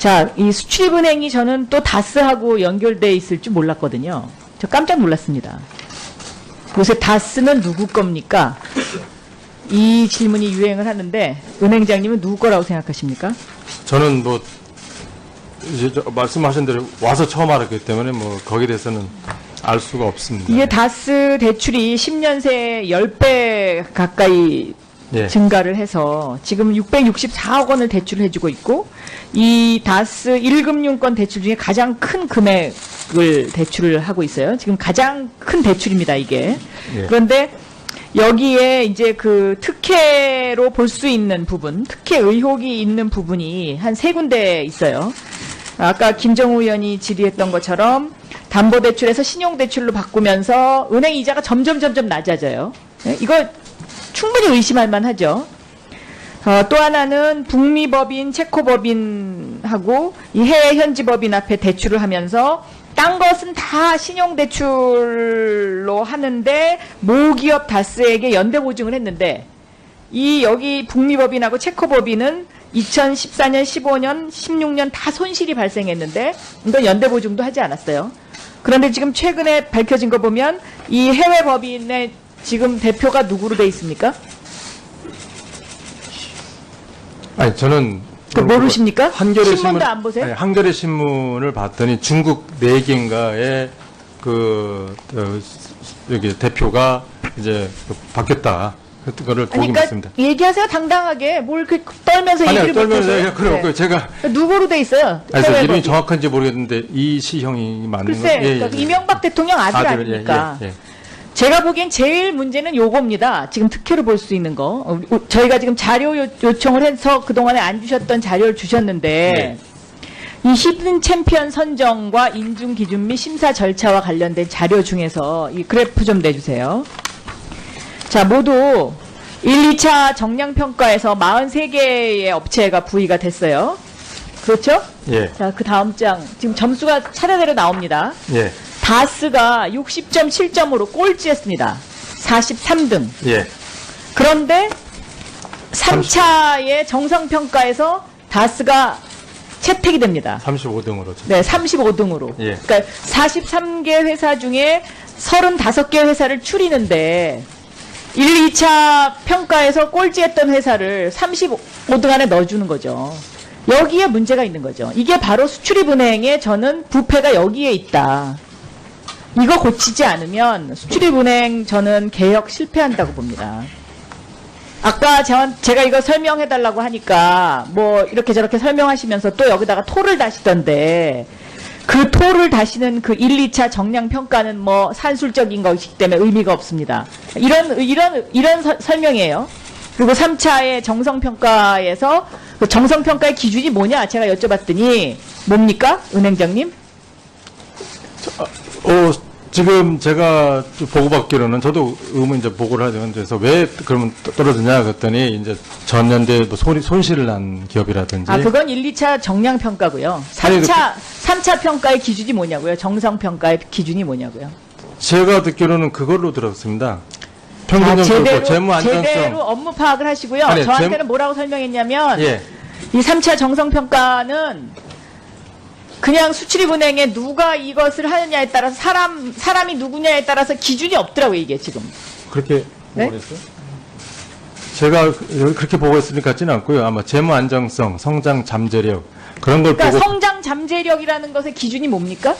자, 이 수출입은행이 저는 또 다스하고 연결돼 있을 줄 몰랐거든요. 저 깜짝 놀랐습니다. 요새 다스는 누구 겁니까? 이 질문이 유행을 하는데 은행장님은 누구 거라고 생각하십니까? 저는 뭐 이제 저 말씀하신 대로 와서 처음 알았기 때문에 뭐 거기에 대해서는 알 수가 없습니다. 이게 다스 대출이 10년 새 10배 가까이 예. 증가를 해서 지금 664억 원을 대출을 해주고 있고 이 다스 1금융권 대출 중에 가장 큰 금액을 대출을 하고 있어요. 지금 가장 큰 대출입니다, 이게. 예. 그런데 여기에 이제 그 특혜로 볼 수 있는 부분, 특혜 의혹이 있는 부분이 한 세 군데 있어요. 아까 김정우 의원이 질의했던 것처럼 담보대출에서 신용대출로 바꾸면서 은행 이자가 점점 점점 낮아져요. 네? 이거 충분히 의심할 만하죠. 어, 또 하나는 북미 법인, 체코 법인하고 이 해외 현지 법인 앞에 대출을 하면서 딴 것은 다 신용대출로 하는데 모기업 다스에게 연대 보증을 했는데 이 여기 북미 법인하고 체코 법인은 2014년, 15년, 16년 다 손실이 발생했는데 이건 연대 보증도 하지 않았어요. 그런데 지금 최근에 밝혀진 거 보면 이 해외 법인의 지금 대표가 누구로 돼 있습니까? 아니 저는 그 모르십니까? 한겨레 신문도 신문 안 보세요? 아니, 한겨레 신문을 봤더니 중국 네 개인가의 그 어, 여기 대표가 이제 그 바뀌었다. 그랬던 거를 아니, 보긴 그러니까 봤습니다. 얘기하세요 당당하게 뭘 그 떨면서 아니요, 얘기를 떨면서. 얘기- 그래요. 네. 그 제가 누구로 돼 있어요? 아니, 저 해외 이름이 법인. 정확한지 모르겠는데 이시형이 맞는 글쎄, 거. 예, 예, 그러니까 예. 이명박 대통령 아들, 아들, 예, 아닙니까? 예, 예. 제가 보기엔 제일 문제는 요겁니다. 지금 특혜로 볼 수 있는 거. 어, 어, 저희가 지금 자료 요, 요청을 해서 그동안에 안 주셨던 자료를 주셨는데, 이 히든 챔피언 선정과 인중 기준 및 심사 절차와 관련된 자료 중에서 이 그래프 좀 내주세요. 자, 모두 1, 2차 정량평가에서 43개의 업체가 부의가 됐어요. 그렇죠? 예, 자, 그 다음 장. 지금 점수가 차례대로 나옵니다. 예, 다스가 60.7점으로 꼴찌였습니다. 43등. 예. 그런데 3차의 정상평가에서 다스가 채택이 됩니다. 35등으로. 네, 35등으로. 예. 그러니까 43개 회사 중에 35개 회사를 추리는데 1, 2차 평가에서 꼴찌했던 회사를 35등 안에 넣어주는 거죠. 여기에 문제가 있는 거죠. 이게 바로 수출입은행의 저는 부패가 여기에 있다. 이거 고치지 않으면 수출입은행 저는 개혁 실패한다고 봅니다. 아까 저- 제가 이거 설명해달라고 하니까 뭐 이렇게 저렇게 설명하시면서 또 여기다가 토를 다시던데 그 토를 다시는 그 1, 2차 정량 평가는 뭐 산술적인 것이기 때문에 의미가 없습니다. 이런 이런 이런 서- 설명이에요. 그리고 3차의 정성 평가에서 그 정성 평가의 기준이 뭐냐 제가 여쭤봤더니 뭡니까 은행장님? 어, 지금 제가 좀 보고받기로는 저도 의문 이제 보고를. 그래서 왜 그러면 떠- 떨어지냐 그랬더니 이제 전년도에 뭐 손, 손실을 난 기업이라든지 아 그건 1, 2차 정량 평가고요. 아니, 그 3차 3차 평가의 기준이 뭐냐고요? 정성 평가의 기준이 뭐냐고요? 제가 듣기로는 그걸로 들었습니다. 아, 평균 제대로, 정도 재무 안정성. 제대로 업무 파악을 하시고요. 아니, 저한테는 재무- 뭐라고 설명했냐면 예. 이 3차 정성평가는 그냥 수출입은행에 누가 이것을 하느냐에 따라서 사람 사람이 누구냐에 따라서 기준이 없더라고요 이게 지금. 그렇게 네? 보고했어요? 제가 그- 그렇게 보고했을 것 같지는 않고요. 아마 재무 안정성, 성장 잠재력 그런 걸 그러니까 보고 성장 잠재력이라는 것의 기준이 뭡니까?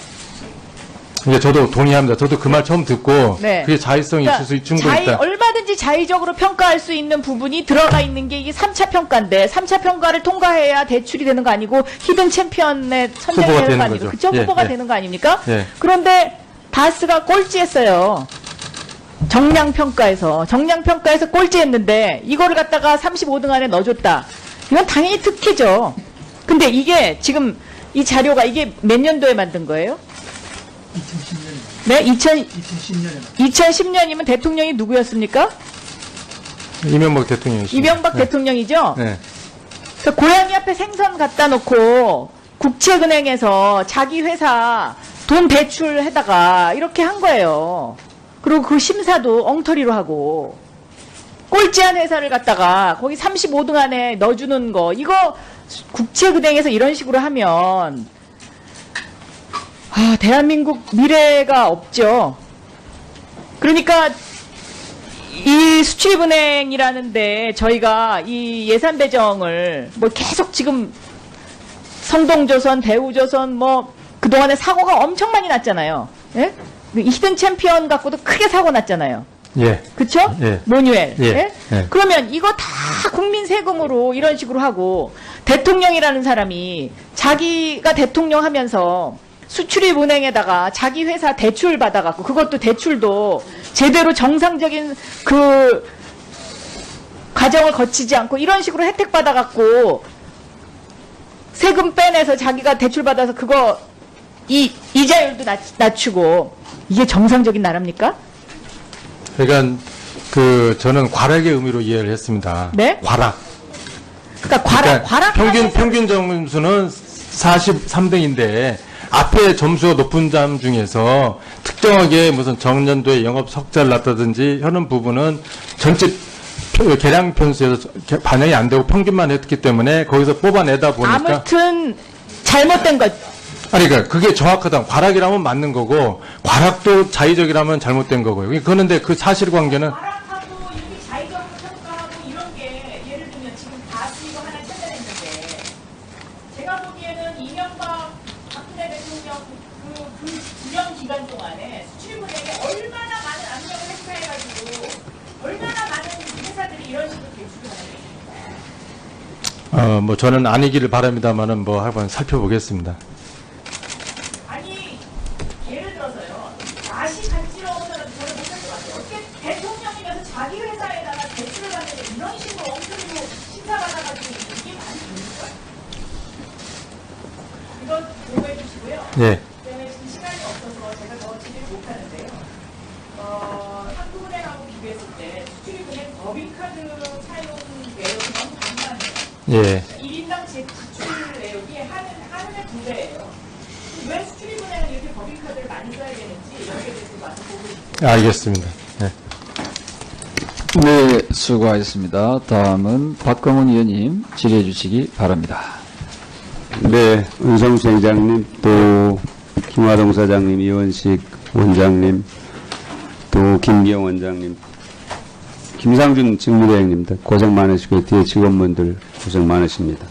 이제 저도 동의합니다. 저도 그 말 처음 듣고 네. 그게 자의성이 그러니까 있을 수 충분히 자의- 있다. 얼마든지 자의적으로 평가할 수 있는 부분이 들어가 있는 게 이게 3차 평가인데 3차 평가를 통과해야 대출이 되는 거 아니고 히든 챔피언에 선정이 되는 거 아니고. 그쵸? 예, 후보가 예. 되는 거 아닙니까? 예. 그런데 다스가 꼴찌했어요. 정량 평가에서 정량 평가에서 꼴찌했는데 이거를 갖다가 35등 안에 넣어줬다. 이건 당연히 특혜죠. 근데 이게 지금 이 자료가 이게 몇 년도에 만든 거예요? 2010년. 네, 2000, 2010년이면 대통령이 누구였습니까? 이명박 대통령이시죠. 이명박 네. 대통령이죠. 네. 그러니까 고양이 앞에 생선 갖다 놓고 국채은행에서 자기 회사 돈 대출해다가 이렇게 한 거예요. 그리고 그 심사도 엉터리로 하고 꼴찌한 회사를 갖다가 거기 35등 안에 넣어주는 거 이거 국채은행에서 이런 식으로 하면 아, 대한민국 미래가 없죠. 그러니까 이 수출입은행이라는데 저희가 이 예산 배정을 뭐 계속 지금 성동조선, 대우조선 뭐 그동안에 사고가 엄청 많이 났잖아요. 예? 이 히든 챔피언 갖고도 크게 사고 났잖아요. 예. 그쵸? 예. 모뉴엘. 예. 예? 예. 그러면 이거 다 국민 세금으로 이런 식으로 하고 대통령이라는 사람이 자기가 대통령 하면서 수출입 은행에다가 자기 회사 대출 받아갖고 그것도 대출도 제대로 정상적인 그 과정을 거치지 않고 이런 식으로 혜택 받아갖고 세금 빼내서 자기가 대출 받아서 그거 이 이자율도 낮, 낮추고 이게 정상적인 나라입니까? 그러니까 그 저는 과락의 의미로 이해를 했습니다. 네? 과락. 그러니까 과락 그러니까 과락 평균 평균 점수는 43등인데 앞에 점수가 높은 점 중에서 특정하게 무슨 정년도에 영업 석자를 났다든지 하는 부분은 전체 표- 계량 편수에서 개- 반영이 안 되고 평균만 했기 때문에 거기서 뽑아내다 보니까 아무튼 잘못된 것. 아니 그러니까 그게 정확하다. 과락이라면 맞는 거고 과락도 자의적이라면 잘못된 거고요. 그런데 그 사실관계는 과락하고 이렇게 자의적으로 평가하고 이런 게 예를 들면 지금 다시 이거 하나 찾아냈는데 제가 보기에는 이명박 박근혜 대통령 그, 그 주령 기간 동안에 수출문에게 얼마나 많은 압력을 행사해가지고 얼마나 많은 회사들이 이런 식으로 대출을 하는 어 뭐 저는 아니기를 바랍니다만은 뭐 한번 살펴보겠습니다. 아니 예를 들어서요 맛이 간지러운 사람 저는 못할 것 같아요 어떻게 대통령이면서 자기 회사에다가 대출을 받는데 이런 식으로 엉터리로 심사받아가지고 이게 말이 됩니까? 이건 보고해 주시고요 예. 때문에 지금 시간이 없어서 제가 더 진행 못하는데요 어, 한국은행하고 비교했을 때 수출입은행 법인카드 사용 내역이 너무 간단해요 예. 1인당 제 지출 내역이 하는, 하는의 두 배예요. 왜 수출입은행은 이렇게 법인카드를 많이 써야 되는지 여기에 대해서 와서 보고 싶어요. 알겠습니다. 예. 네, 수고하셨습니다. 다음은 박광훈 의원님 질의해 주시기 바랍니다. 네, 은성수 회장님, 또 김화동 사장님, 이원식 원장님, 또 김기영 원장님, 김상준 직무대행님들 고생 많으시고 뒤에 직원분들 고생 많으십니다.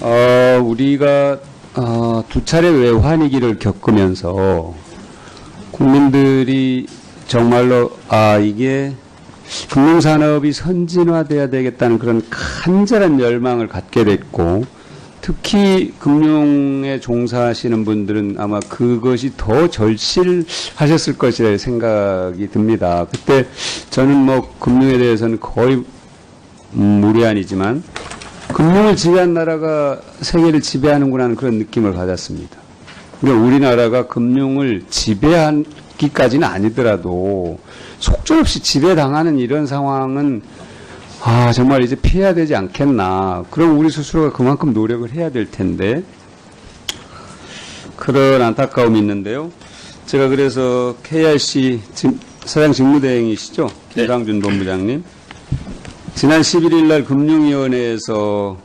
어, 우리가 어, 두 차례 외환위기를 겪으면서 국민들이 정말로 아 이게 금융산업이 선진화돼야 되겠다는 그런 간절한 열망을 갖게 됐고 특히 금융에 종사하시는 분들은 아마 그것이 더 절실하셨을 것이라 생각이 듭니다. 그때 저는 뭐 금융에 대해서는 거의 음, 무리한이지만 금융을 지배한 나라가 세계를 지배하는구나 하는 그런 느낌을 받았습니다. 그러니까 우리나라가 금융을 지배하기까지는 아니더라도 속절없이 지배당하는 이런 상황은 아 정말 이제 피해야 되지 않겠나. 그럼 우리 스스로가 그만큼 노력을 해야 될 텐데 그런 안타까움이 있는데요. 제가 그래서 KRC 직- 사장 직무대행이시죠? 김상준 본부장님. 지난 11일 날 금융위원회에서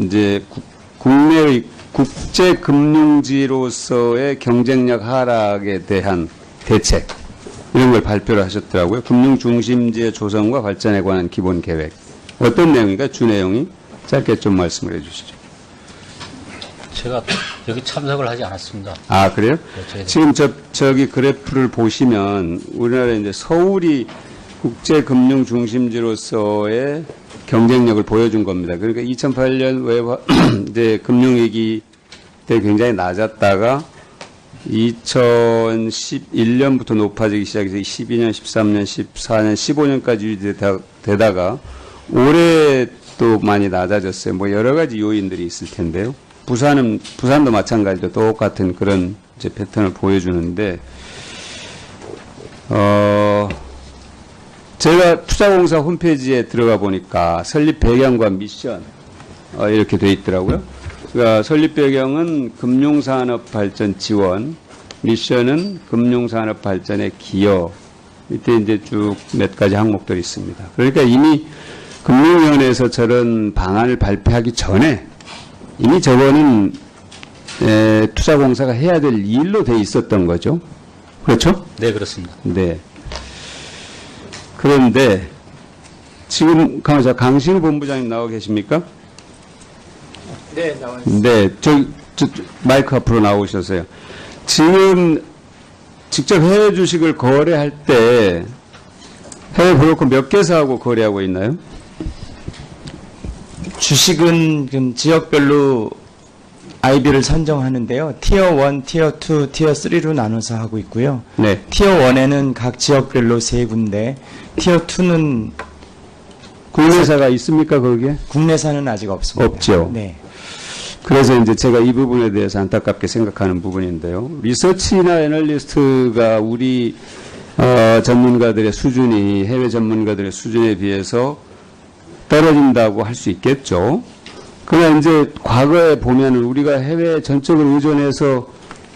이제 국- 국내의 국제금융지로서의 경쟁력 하락에 대한 대책 이런 걸 발표를 하셨더라고요. 금융중심지의 조성과 발전에 관한 기본 계획. 어떤 내용인가 주 내용이 짧게 좀 말씀을 해주시죠. 제가 여기 참석을 하지 않았습니다. 아 그래요? 저희들. 지금 저 저기 그래프를 보시면 우리나라 이제 서울이 국제 금융 중심지로서의 경쟁력을 보여준 겁니다. 그러니까 2008년 외화 이제 금융위기 때 굉장히 낮았다가 2011년부터 높아지기 시작해서 12년, 13년, 14년, 15년까지 유지되다가 올해 또 많이 낮아졌어요. 뭐 여러 가지 요인들이 있을 텐데요. 부산은 부산도 마찬가지로 똑같은 그런 이제 패턴을 보여주는데 어 투자공사 홈페이지에 들어가 보니까 설립 배경과 미션 어, 이렇게 돼 있더라고요. 그러니까 설립 배경은 금융산업 발전 지원, 미션은 금융산업 발전의 기여. 이때 이제 쭉 몇 가지 항목들이 있습니다. 그러니까 이미 금융위원회에서 저런 방안을 발표하기 전에 이미 저거는 에, 투자공사가 해야 될 일로 돼 있었던 거죠. 그렇죠? 네, 그렇습니다. 네. 그런데 지금 가만있어 강신우 본부장님 나와 계십니까? 네, 나와 네, 저, 저, 저, 마이크 앞으로 나오셨어요. 지금 직접 해외 주식을 거래할 때 해외 브로커 몇 개사하고 거래하고 있나요? 주식은 지금 지역별로 IB를 선정하는데요. 티어 1, 티어 2, 티어 3로 나눠서 하고 있고요. 네. 티어 1에는 각 지역별로 세 군데, 티어 2는 국내사가 있습니까, 거기에? 국내산은 아직 없습니다. 없죠. 네. 그래서 이제 제가 이 부분에 대해서 안타깝게 생각하는 부분인데요. 리서치나 애널리스트가 우리 어, 전문가들의 수준이 해외 전문가들의 수준에 비해서 떨어진다고 할 수 있겠죠. 그러나 이제 과거에 보면은 우리가 해외 전적으로 의존해서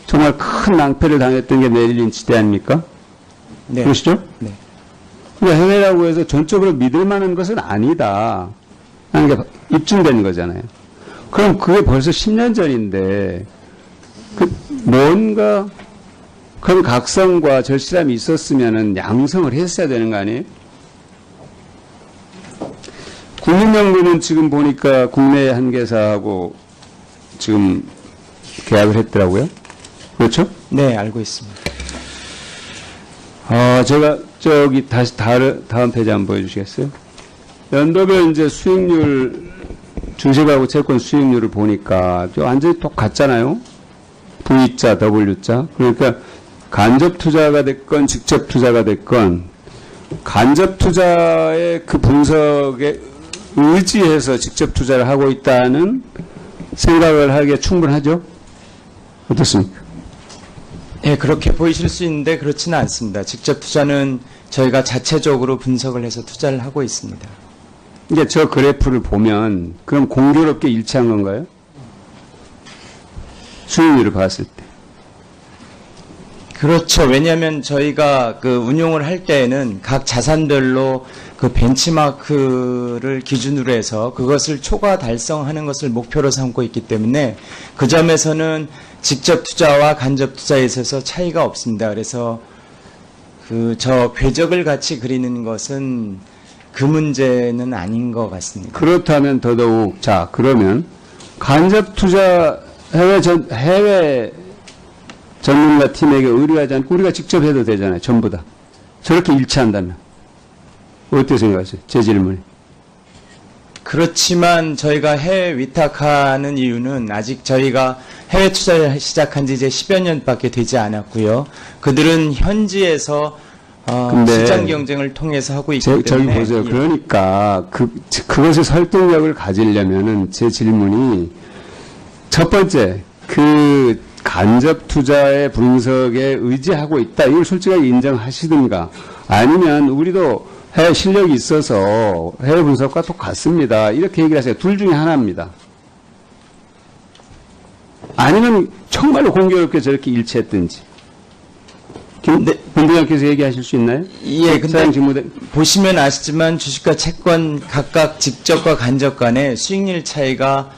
정말 큰 낭패를 당했던 게 메릴 린치 때 아닙니까? 네. 그러시죠? 네. 그러니까 해외라고 해서 전적으로 믿을 만한 것은 아니다. 하는 게 입증된 거잖아요. 그럼 그게 벌써 10년 전인데, 그 뭔가 그런 각성과 절실함이 있었으면은 양성을 했어야 되는 거 아니에요? 국민연금은 지금 보니까 국내 한 개사하고 지금 계약을 했더라고요. 그렇죠? 네, 알고 있습니다. 어, 제가 저기 다시 다른, 다음 페이지 한번 보여주시겠어요? 연도별 이제 수익률, 주식하고 채권 수익률을 보니까 저 완전히 똑같잖아요? V자, W자. 그러니까 간접 투자가 됐건 직접 투자가 됐건 간접 투자의 그 분석에 의지해서 직접 투자를 하고 있다는 생각을 하기에 충분하죠? 어떻습니까? 예, 그렇게 보이실 수 있는데 그렇지는 않습니다. 직접 투자는 저희가 자체적으로 분석을 해서 투자를 하고 있습니다. 이제 저 그래프를 보면 그럼 공교롭게 일치한 건가요? 수익률을 봤을 때. 그렇죠. 왜냐하면 저희가 그 운용을 할 때에는 각 자산별로 그 벤치마크를 기준으로 해서 그것을 초과 달성하는 것을 목표로 삼고 있기 때문에 그 점에서는 직접 투자와 간접 투자에 있어서 차이가 없습니다. 그래서 그 저 궤적을 같이 그리는 것은 그 문제는 아닌 것 같습니다. 그렇다면 더더욱 자 그러면 간접 투자 해외 전 해외 전문가 팀에게 의뢰하지 않고 우리가 직접 해도 되잖아요. 전부 다 저렇게 일치한다면 어떻게 생각하세요? 제 질문이. 그렇지만 저희가 해외 위탁하는 이유는 아직 저희가 해외 투자를 시작한 지 이제 10여 년밖에 되지 않았고요. 그들은 현지에서 어, 시장 경쟁을 통해서 하고 있기 제, 저기 때문에 보세요. 예. 그러니까 그 그것의 설득력을 가지려면은 제 질문이 첫 번째 그 간접 투자의 분석에 의지하고 있다. 이걸 솔직하게 인정하시든가 아니면 우리도 해외 실력이 있어서 해외 분석과 똑같습니다. 이렇게 얘기를 하세요. 둘 중에 하나입니다. 아니면 정말로 공교롭게 저렇게 일치했든지. 김 네. 본부장께서 얘기하실 수 있나요? 예, 근데 직무대 보시면 아시지만 주식과 채권 각각 직접과 간접 간의 수익률 차이가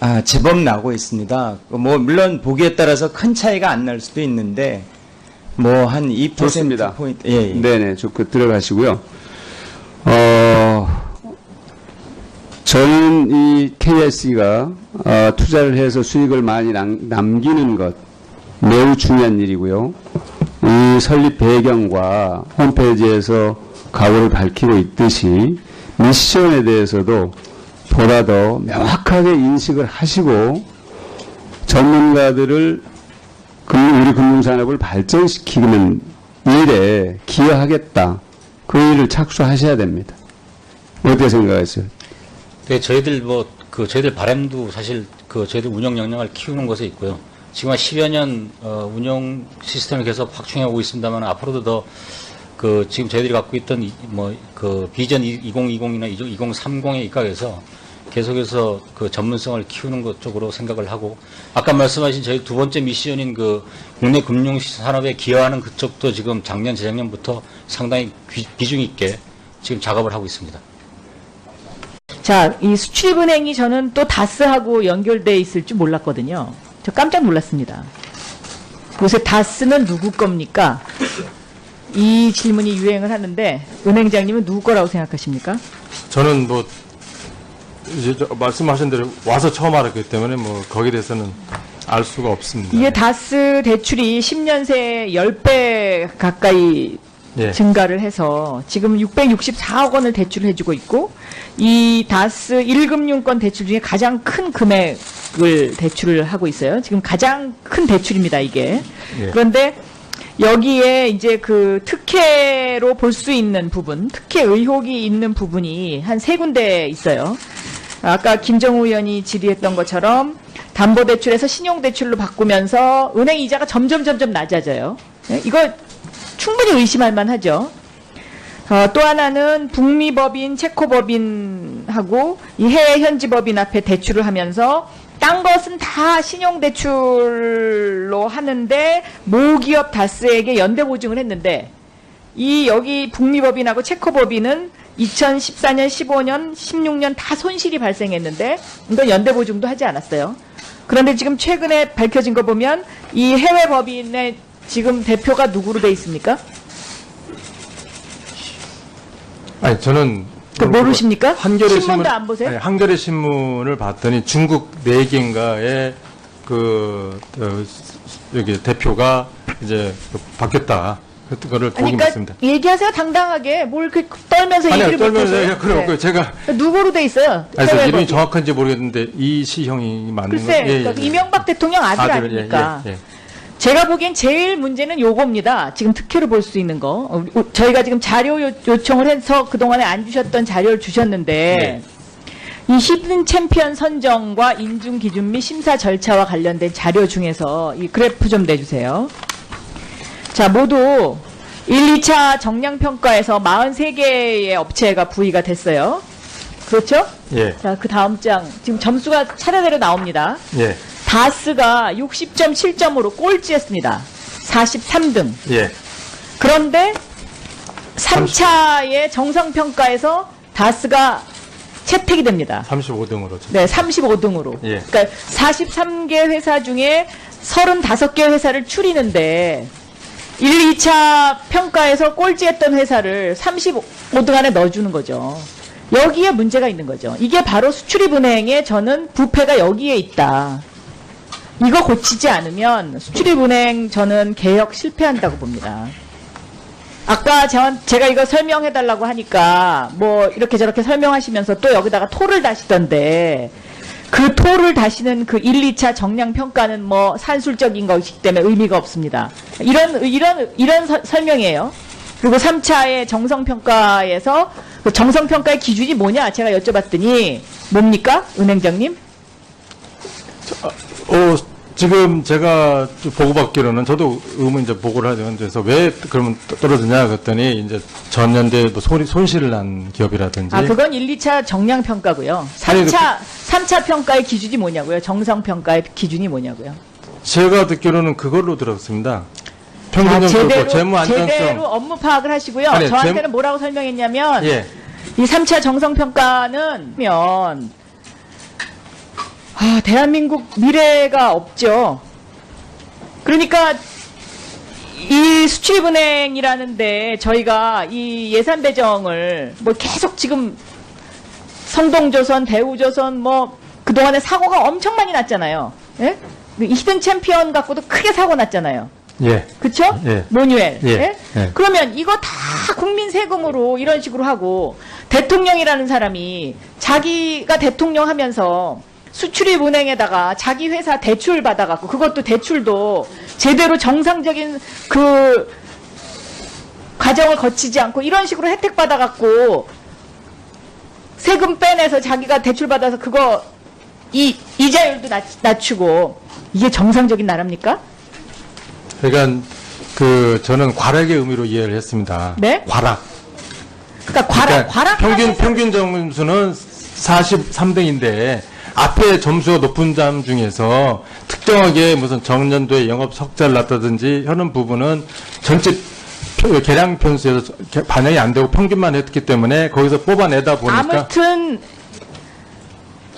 아, 제법 나고 있습니다. 뭐 물론 보기에 따라서 큰 차이가 안 날 수도 있는데 뭐 한 2% 좋습니다. 포인트 예, 예. 네네, 좋고 들어가시고요. 어, 저는 이 KS가 어, 투자를 해서 수익을 많이 남, 남기는 것 매우 중요한 일이고요. 이 설립 배경과 홈페이지에서 각오를 밝히고 있듯이 미션에 대해서도 보다 더 명확하게 인식을 하시고 전문가들을 금- 우리 금융산업을 발전시키는 일에 기여하겠다. 그 일을 착수하셔야 됩니다. 어떻게 생각하세요? 네, 저희들 뭐, 그, 저희들 바람도 사실 그, 저희들 운영 역량을 키우는 것에 있고요. 지금 한 10여 년, 어, 운영 시스템을 계속 확충해 오고 있습니다만 앞으로도 더, 그, 지금 저희들이 갖고 있던, 이- 뭐, 그, 비전 2020이나 2030에 입각해서 계속해서 그 전문성을 키우는 것 쪽으로 생각을 하고, 아까 말씀하신 저희 두 번째 미션인 그, 국내 금융 산업에 기여하는 그쪽도 지금 작년, 재작년부터 상당히 귀- 비중 있게 지금 작업을 하고 있습니다. 자, 이 수출입은행이 저는 또 다스하고 연결돼 있을 줄 몰랐거든요. 저 깜짝 놀랐습니다. 요새 다스는 누구 겁니까? 이 질문이 유행을 하는데 은행장님은 누구 거라고 생각하십니까? 저는 뭐 이제 저 말씀하신 대로 와서 처음 알았기 때문에 뭐 거기에 대해서는 알 수가 없습니다. 이게 다스 대출이 10년 새 10배 가까이 예. 증가를 해서 지금 664억 원을 대출을 해주고 있고 이 다스 1금융권 대출 중에 가장 큰 금액을 대출을 하고 있어요. 지금 가장 큰 대출입니다, 이게. 예. 그런데 여기에 이제 그 특혜로 볼 수 있는 부분, 특혜 의혹이 있는 부분이 한 세 군데 있어요. 아까 김정우 의원이 질의했던 것처럼 담보대출에서 신용대출로 바꾸면서 은행 이자가 점점 점점 낮아져요. 네? 이거 충분히 의심할 만하죠. 어, 또 하나는 북미 법인, 체코 법인하고 이 해외 현지 법인 앞에 대출을 하면서 딴 것은 다 신용대출로 하는데 모기업 다스에게 연대 보증을 했는데 이 여기 북미 법인하고 체코 법인은 2014년, 15년, 16년 다 손실이 발생했는데 이건 연대 보증도 하지 않았어요. 그런데 지금 최근에 밝혀진 거 보면 이 해외 법인의 지금 대표가 누구로 돼 있습니까? 아니 저는 그 모르십니까? 한겨레 신문도 신문 안 보세요? 아니, 한겨레 신문을 봤더니 중국 네 개인가의 그 어, 여기 대표가 이제 그 바뀌었다. 그런 거를 보긴 그러니까 봤습니다. 얘기하세요 당당하게 뭘 그 떨면서 아니요, 얘기를 떨면서 못하세요? 얘기- 그럼 네. 그 제가 누구로 돼 있어요? 해외 이름이 법인. 정확한지 모르겠는데 이 시형이 맞는 글쎄 거. 예, 그러니까 이명박 대통령 아들, 아들, 아닙니까? 예, 예, 예. 제가 보기엔 제일 문제는 요겁니다. 지금 특혜로 볼 수 있는 거. 어, 어, 저희가 지금 자료 요, 요청을 해서 그동안에 안 주셨던 자료를 주셨는데 이 히든 챔피언 선정과 인중 기준 및 심사 절차와 관련된 자료 중에서 이 그래프 좀 내주세요. 자, 모두 1, 2차 정량 평가에서 43개의 업체가 부의가 됐어요. 그렇죠? 예, 자, 그 다음 장. 지금 점수가 차례대로 나옵니다. 예, 다스가 60.7점으로 꼴찌였습니다. 43등. 예. 그런데 3차의 정상평가에서 다스가 채택이 됩니다. 35등으로. 네, 35등으로. 예. 그러니까 43개 회사 중에 35개 회사를 추리는데 1, 2차 평가에서 꼴찌했던 회사를 35등 안에 넣어주는 거죠. 여기에 문제가 있는 거죠. 이게 바로 수출입은행의 저는 부패가 여기에 있다. 이거 고치지 않으면 수출입은행 저는 개혁 실패한다고 봅니다. 아까 저, 제가 이거 설명해달라고 하니까 뭐 이렇게 저렇게 설명하시면서 또 여기다가 토를 다시던데 그 토를 다시는 그 1, 2차 정량 평가는 뭐 산술적인 것이기 때문에 의미가 없습니다. 이런 이런 이런 서- 설명이에요. 그리고 3차의 정성 평가에서 그 정성 평가의 기준이 뭐냐 제가 여쭤봤더니 뭡니까 은행장님? 어, 지금 제가 좀 보고받기로는 저도 의문 이제 보고를. 그래서 왜 그러면 떠- 떨어지냐 그랬더니 이제 전년도에 뭐 손이, 손실을 난 기업이라든지 아 그건 1, 2차 정량 평가고요. 아니, 그 3차 3차 평가의 기준이 뭐냐고요? 정성 평가의 기준이 뭐냐고요? 제가 듣기로는 그걸로 들었습니다. 아, 평균 제대로, 정도 재무 안정성. 제대로 업무 파악을 하시고요. 아니, 저한테는 재- 뭐라고 설명했냐면 예. 이 3차 정성평가는 면 아, 대한민국 미래가 없죠. 그러니까 이 수출입은행이라는데 저희가 이 예산 배정을 뭐 계속 지금 성동조선, 대우조선 뭐 그동안에 사고가 엄청 많이 났잖아요. 예? 이 히든 챔피언 갖고도 크게 사고 났잖아요. 예. 그쵸? 예. 모뉴엘. 예. 예? 예. 그러면 이거 다 국민 세금으로 이런 식으로 하고 대통령이라는 사람이 자기가 대통령 하면서 수출입은행에다가 자기 회사 대출 받아갖고 그것도 대출도 제대로 정상적인 그 과정을 거치지 않고 이런 식으로 혜택 받아갖고 세금 빼내서 자기가 대출 받아서 그거 이 이자율도 낮, 낮추고 이게 정상적인 나라입니까? 그러니까 그 저는 과락의 의미로 이해를 했습니다. 네? 과락. 그러니까 과락 그러니까 과락 평균 평균 점수는 43등인데 앞에 점수가 높은 점 중에서 특정하게 무슨 정년도에 영업 석자를 났다든지 하는 부분은 전체 표- 계량 편수에서 개- 반영이 안 되고 평균만 했기 때문에 거기서 뽑아내다 보니까 아무튼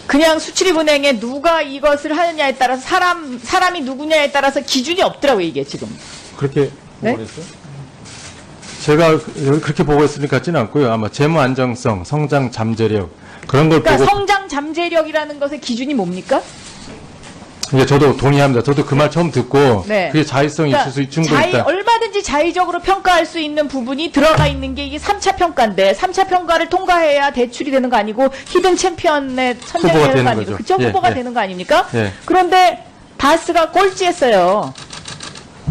그냥 수출입은행에 누가 이것을 하느냐에 따라서 사람 사람이 누구냐에 따라서 기준이 없더라고요 이게 지금. 그렇게 네? 제가 그- 그렇게 보고 있을 것 같지는 않고요. 아마 재무 안정성, 성장 잠재력 그런 걸 그러니까 보고 성장 잠재력이라는 것의 기준이 뭡니까? 이제 저도 동의합니다. 저도 그 말 처음 듣고 네. 그게 자의성이 그러니까 있을 수 충분히 자의- 있다. 얼마든지 자의적으로 평가할 수 있는 부분이 들어가 있는 게 이게 3차 평가인데 3차 평가를 통과해야 대출이 되는 거 아니고 히든 챔피언에 선정이 되는 거 되는 아니고 거죠. 그쵸? 예, 후보가 예. 되는 거 아닙니까? 예. 그런데 다스가 꼴찌했어요.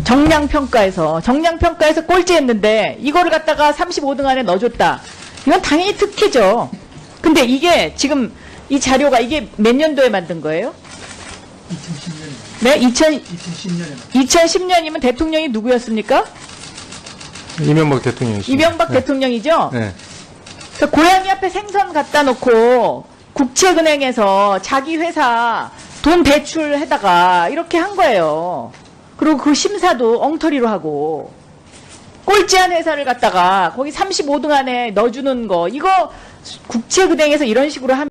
정량 평가에서 정량 평가에서 꼴찌했는데 이거를 갖다가 35등 안에 넣어줬다. 이건 당연히 특혜죠. 근데 이게 지금 이 자료가 이게 몇 년도에 만든 거예요? 2010년. 네, 2000, 2010년이면 대통령이 누구였습니까? 이명박 대통령이시죠. 이명박 네. 대통령이죠. 네. 그러니까 고양이 앞에 생선 갖다 놓고 국채은행에서 자기 회사 돈 대출해다가 이렇게 한 거예요. 그리고 그 심사도 엉터리로 하고 꼴찌한 회사를 갖다가 거기 35등 안에 넣어주는 거 이거 국채은행에서 이런 식으로 하면